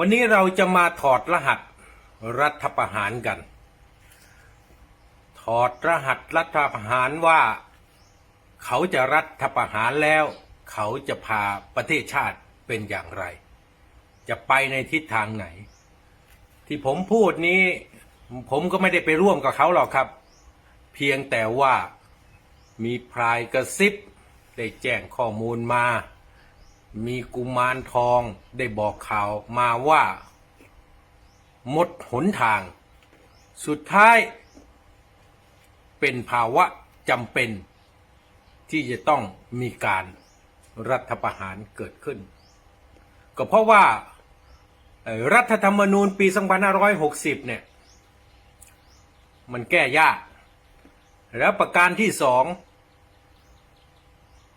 วันนี้เราจะมาถอดรหัสรัฐประหารกัน ถอดรหัสรัฐประหารว่า เขาจะรัฐประหารแล้ว เขาจะพาประเทศชาติเป็นอย่างไร จะไปในทิศทางไหน ที่ผมพูดนี้ ผมก็ไม่ได้ไปร่วมกับเขาหรอกครับ เพียงแต่ว่ามีพรายกระซิบได้แจ้งข้อมูลมา มีกุมารทองได้บอกข่าวมาว่า หมดหนทาง สุดท้าย เป็นภาวะจำเป็น ที่จะต้องมีการรัฐประหารเกิดขึ้น ก็เพราะว่ารัฐธรรมนูญปี 2560 เนี่ย มันแก้ยาก แล้วประการที่สอง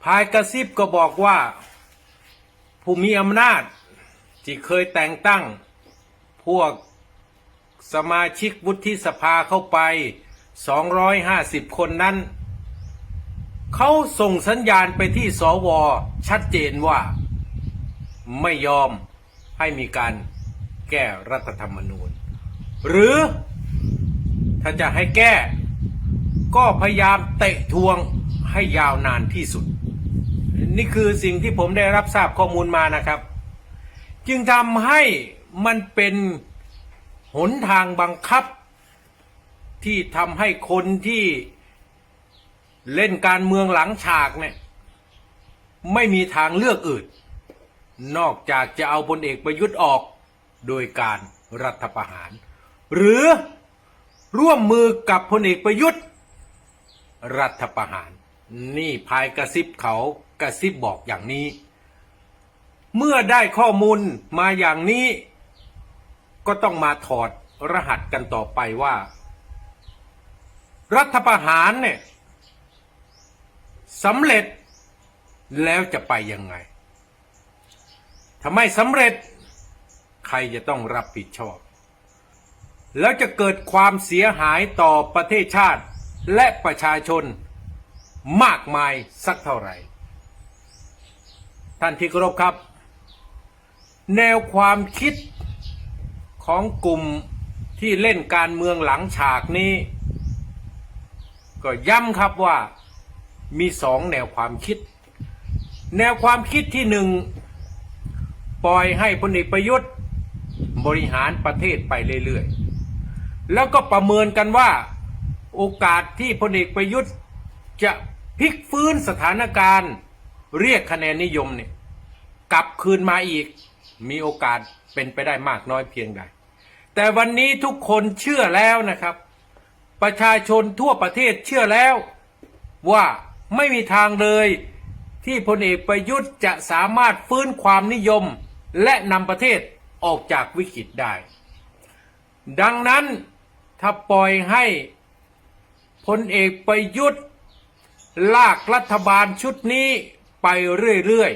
พายกระซิบก็บอกว่า ผู้มีอำนาจ ที่เคยแต่งตั้ง พวกสมาชิกวุฒิสภาเข้าไป 250 คนนั้น เขาส่งสัญญาณไปที่สว ชัดเจนว่า ไม่ยอมให้มีการแก้รัฐธรรมนูญ หรือถ้าจะให้แก้ ก็พยายามเตะทวงให้ยาวนานที่สุด นี่คือสิ่งที่ผมได้รับทราบข้อมูลมานะครับ จึงทำให้มันเป็นหนทางบังคับ ที่ทำให้คนที่เล่นการเมืองหลังฉากเนี่ยไม่มีทางเลือกอื่น นอกจากจะเอาพลเอกประยุทธ์ออกโดยการรัฐประหาร หรือร่วมมือกับพลเอกประยุทธ์ รัฐประหาร นี่ภายกระซิบเขา กระซิบบอกอย่างนี้ เมื่อได้ข้อมูลมาอย่างนี้ ก็ต้องมาถอดรหัสกันต่อไปว่า รัฐประหารเนี่ยสำเร็จแล้วจะไปยังไงถ้าไมสำเร็จ ใครจะต้องรับผิดชอบ แล้วจะเกิดความเสียหายต่อประเทศชาติและประชาชนมากมายสักเท่าไหร่ ท่านที่เคารพครับ แนวความคิดของกลุ่มที่เล่นการเมืองหลังฉากนี้ ก็ย้ำครับว่ามีสองแนวความคิด แนวความคิดที่หนึ่งปล่อยให้พลเอกประยุทธ์บริหารประเทศไปเรื่อยๆ แล้วก็ประเมินกันว่าโอกาสที่พลเอกประยุทธ์จะพลิกฟื้นสถานการณ์ เรียกคะแนนนิยมเนี่ยกลับคืนมาอีก มีโอกาสเป็นไปได้มากน้อยเพียงใด แต่วันนี้ทุกคนเชื่อแล้วนะครับ ประชาชนทั่วประเทศเชื่อแล้ว ว่าไม่มีทางเลยที่พลเอกประยุทธ์จะสามารถฟื้นความนิยมและนำประเทศออกจากวิกฤตได้ ดังนั้นถ้าปล่อยให้พลเอกประยุทธ์ ลากรัฐบาลชุดนี้ ไปเรื่อย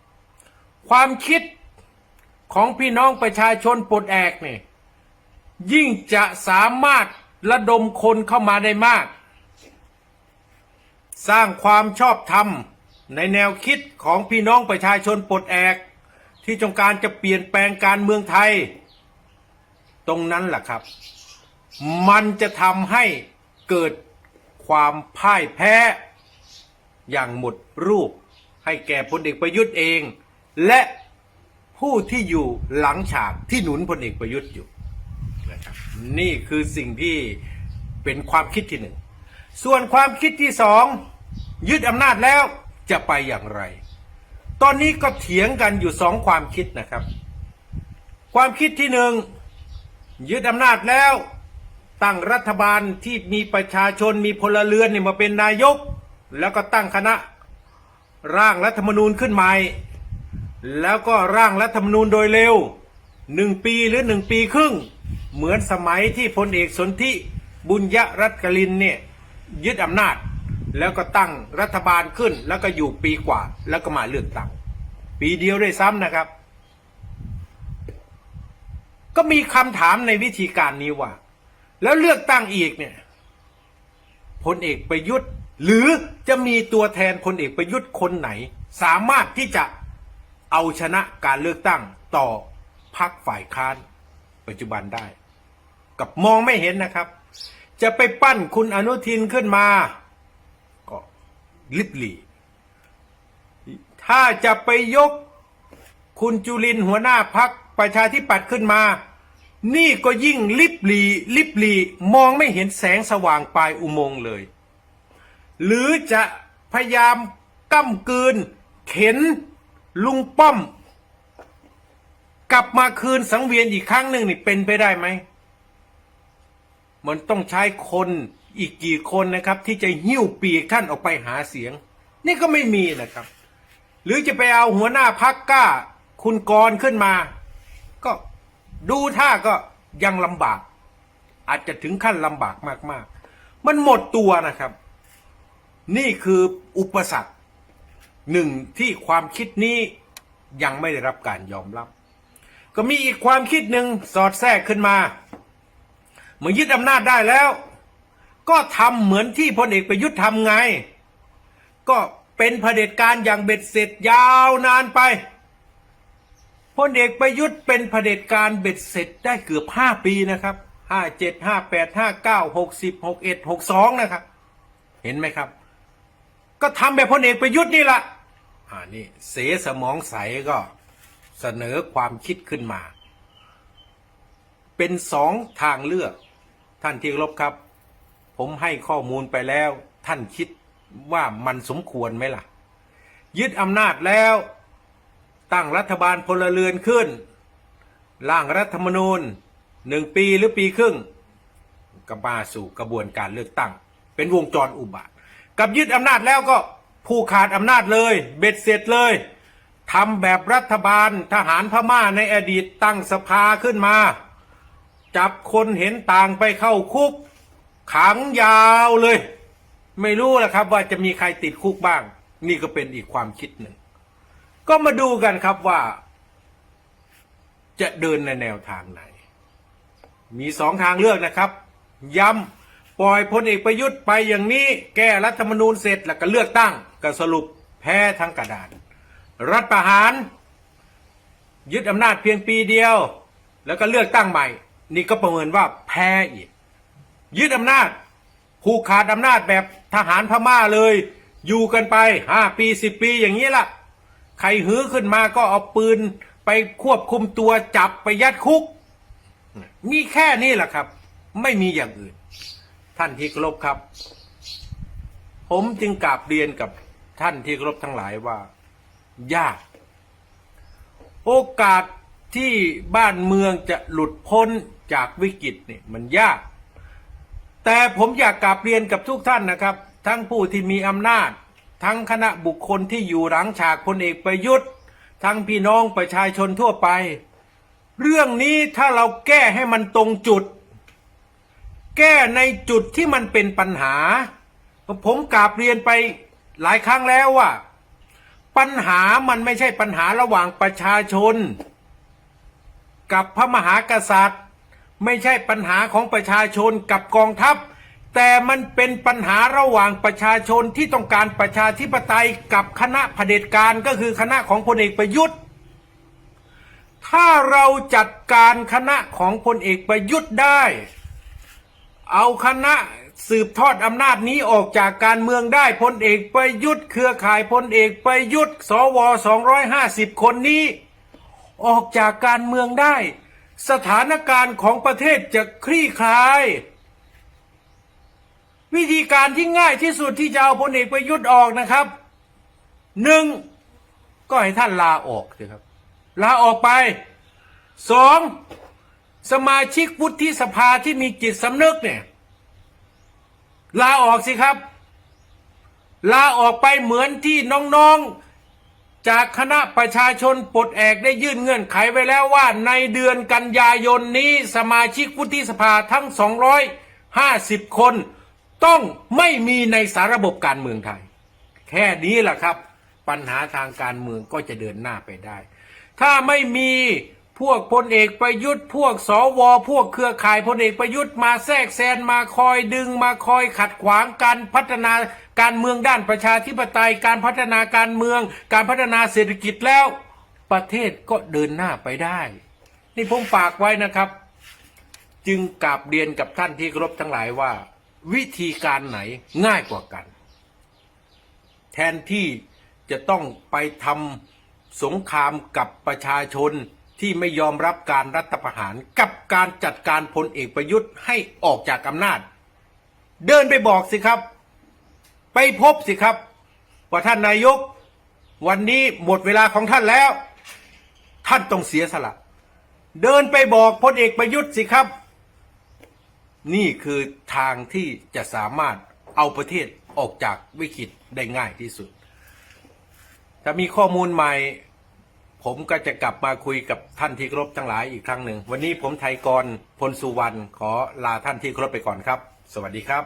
ๆ ความคิดของพี่น้องประชาชนปลดแอกเนี่ยยิ่งจะสามารถระดมคนเข้ามาได้มาก สร้างความชอบธรรมในแนวคิดของพี่น้องประชาชนปลดแอก ที่ต้องการจะเปลี่ยนแปลงการเมืองไทย ตรงนั้นแหละครับ มันจะทำให้เกิดความพ่ายแพ้ อย่างหมดรูป ให้แก่พลเอกประยุทธ์เอง และผู้ที่อยู่หลังฉากที่หนุนพลเอกประยุทธ์อยู่นะครับนี่คือสิ่งที่เป็นความคิดที่หนึ่งส่วนความคิดที่สองยึดอำนาจแล้วจะไปอย่างไร ตอนนี้ก็เถียงกันอยู่สองความคิดนะครับ ความคิดที่หนึ่งยึดอำนาจแล้วตั้งรัฐบาลที่มีประชาชนมีพลเรือนเนี่ยมาเป็นนายก แล้วก็ตั้งคณะร่างรัฐธรรมนูญขึ้นใหม่ แล้วก็ร่างรัฐธรรมนูญโดยเร็วหนึ่งปีหรือหนึ่งปีครึ่ง เหมือนสมัยที่พลเอกสนธิบุญยรัตกลินเนี่ยยึดอำนาจ แล้วก็ตั้งรัฐบาลขึ้น แล้วก็อยู่ปีกว่า แล้วก็มาเลือกตั้งปีเดียวด้วยซ้ำนะครับ ก็มีคำถามในวิธีการนี้ว่า แล้วเลือกตั้งอีกเนี่ยพลเอกประยุทธ์ หรือจะมีตัวแทนพลเอกประยุทธ์คนไหน สามารถที่จะเอาชนะการเลือกตั้งต่อพักฝ่ายค้าน ปัจจุบันได้ กับมองไม่เห็นนะครับ จะไปปั้นคุณอนุทินขึ้นมา ก็ลิบหลีถ้าจะไปยกคุณจุลินหัวหน้าพักประชาธิปัตย์ขึ้นมา นี่ก็ยิ่งลิบหลีลิบหลีมองไม่เห็นแสงสว่างปลายอุโมงค์เลย หรือจะพยายามก้ำกืน เข็นลุงป้อม กลับมาคืนสังเวียนอีกครั้งหนึ่งนี่เป็นไปได้ไหม มันต้องใช้คนอีกกี่คนนะครับ ที่จะหิ้วปีกท่านออกไปหาเสียง นี่ก็ไม่มีนะครับ หรือจะไปเอาหัวหน้าพักกล้า คุณกรณ์ขึ้นมา ก็ดูท่าก็ยังลำบาก อาจจะถึงขั้นลำบากมากๆ มันหมดตัวนะครับ นี่คืออุปสรรคหนึ่งที่ความคิดนี้ยังไม่ได้รับการยอมรับ ก็มีอีกความคิดหนึ่งสอดแทรกขึ้นมาเมื่อยึดอำนาจได้แล้ว ก็ทำเหมือนที่พลเอกประยุทธ์ทำไง ก็เป็นเผด็จการอย่างเบ็ดเสร็จยาวนานไปพลเอกประยุทธ์เป็นเผด็จการเบ็ดเสร็จได้เกือบห้าปีนะครับห้าเจ็ดห้าแปดห้าเก้าหกสิบหกเอ็ดหกสองนะครับ เห็นไหมครับ ก็ทำแบบพลเอกประยุทธ์นี่แหละอ่านี่เสสมองใสก็เสนอความคิดขึ้นมา เป็นสองทางเลือก ท่านที่รบครับ ผมให้ข้อมูลไปแล้ว ท่านคิดว่ามันสมควรไหมล่ะ ยึดอำนาจแล้ว ตั้งรัฐบาลพลเรือนขึ้น ร่างรัฐธรรมนูญหนึ่งปีหรือปีครึ่งก็มาสู่กระบวนการเลือกตั้ง เป็นวงจรอุบาท กับยึดอำนาจแล้วก็ผู้ขาดอำนาจเลย เบ็ดเสร็จเลยทำแบบรัฐบาลทหารพม่าในอดีตตั้งสภาขึ้นมา จับคนเห็นต่างไปเข้าคุก ขังยาวเลย ไม่รู้ละครับว่าจะมีใครติดคุกบ้าง นี่ก็เป็นอีกความคิดหนึ่ง ก็มาดูกันครับว่า จะเดินในแนวทางไหน มีสองทางเลือกนะครับ ย้ำ ปล่อยพลเอกประยุทธ์ไปอย่างนี้ แก้รัฐธรรมนูญเสร็จแล้วก็เลือกตั้งก็สรุปแพ้ทั้งกระดาน รัฐประหาร ยึดอำนาจเพียงปีเดียว แล้วก็เลือกตั้งใหม่ นี่ก็ประเมินว่าแพ้อีก ยึดอำนาจผูกขาดอำนาจแบบทหารพม่าเลย อยู่กันไปห้าปีสิบปีอย่างนี้ล่ะ ใครหื้อขึ้นมาก็เอาปืนไปควบคุมตัวจับไปยัดคุกมีแค่นี้แหละครับ ไม่มีอย่างอื่น ท่านที่เคารพครับ ผมจึงกราบเรียนกับท่านที่เคารพทั้งหลายว่า ยาก โอกาสที่บ้านเมืองจะหลุดพ้นจากวิกฤตเนี่ยมันยาก แต่ผมอยากกราบเรียนกับทุกท่านนะครับ ทั้งผู้ที่มีอำนาจ ทั้งคณะบุคคลที่อยู่หลังฉากพลเอกประยุทธ์ ทั้งพี่น้องประชาชนทั่วไป เรื่องนี้ถ้าเราแก้ให้มันตรงจุด แก้ในจุดที่มันเป็นปัญหา ผมกราบเรียนไปหลายครั้งแล้วว่า ปัญหามันไม่ใช่ปัญหาระหว่างประชาชน กับพระมหากษัตริย์ ไม่ใช่ปัญหาของประชาชนกับกองทัพ แต่มันเป็นปัญหาระหว่างประชาชนที่ต้องการประชาธิปไตยกับคณะเผด็จการก็คือคณะของพลเอกประยุทธ์ถ้าเราจัดการคณะของพลเอกประยุทธ์ได้ เอาคณะสืบทอดอำนาจนี้ออกจากการเมืองได้พลเอกประยุทธ์เครือข่ายพลเอกประยุทธ์สว250 คนนี้ ออกจากการเมืองได้ สถานการณ์ของประเทศจะคลี่คลาย วิธีการที่ง่ายที่สุดที่จะเอาพลเอกประยุทธ์ออกนะครับหนึ่งก็ให้ท่านลาออกสิครับ ลาออกไปสอง สมาชิกวุฒิสภาที่มีจิตสำนึกเนี่ยลาออกสิครับ ลาออกไปเหมือนที่น้องๆ จากคณะประชาชนปลดแอกได้ยื่นเงื่อนไขไว้แล้วว่าในเดือนกันยายนนี้สมาชิกวุฒิสภาทั้ง 250 คนต้องไม่มีในสารระบบการเมืองไทย แค่นี้แหละครับ ปัญหาทางการเมืองก็จะเดินหน้าไปได้ ถ้าไม่มี พวกพลเอกประยุทธ์พวกสวพวกเครือข่ายพลเอกประยุทธ์มาแทรกแซงมาคอยดึงมาคอยขัดขวางการพัฒนาการเมืองด้านประชาธิปไตย การพัฒนาการเมือง การพัฒนาเศรษฐกิจแล้ว ประเทศก็เดินหน้าไปได้ นี่ผมฝากไว้นะครับ จึงกราบเรียนกับท่านที่เคารพทั้งหลายว่า วิธีการไหนง่ายกว่ากัน แทนที่จะต้องไปทำสงครามกับประชาชน ที่ไม่ยอมรับการรัฐประหารกับการจัดการพลเอกประยุทธ์ให้ออกจากอำนาจ เดินไปบอกสิครับ ไปพบสิครับ ว่าท่านนายก วันนี้หมดเวลาของท่านแล้ว ท่านต้องเสียสละ เดินไปบอกพลเอกประยุทธ์สิครับ นี่คือทางที่จะสามารถเอาประเทศออกจากวิกฤตได้ง่ายที่สุด ถ้ามีข้อมูลใหม่ ผมก็จะกลับมาคุยกับท่านที่ครบทั้งหลายอีกครั้งหนึ่ง วันนี้ผมไทยกรพลสุวรรณขอลาท่านที่ครบไปก่อนครับ สวัสดีครับ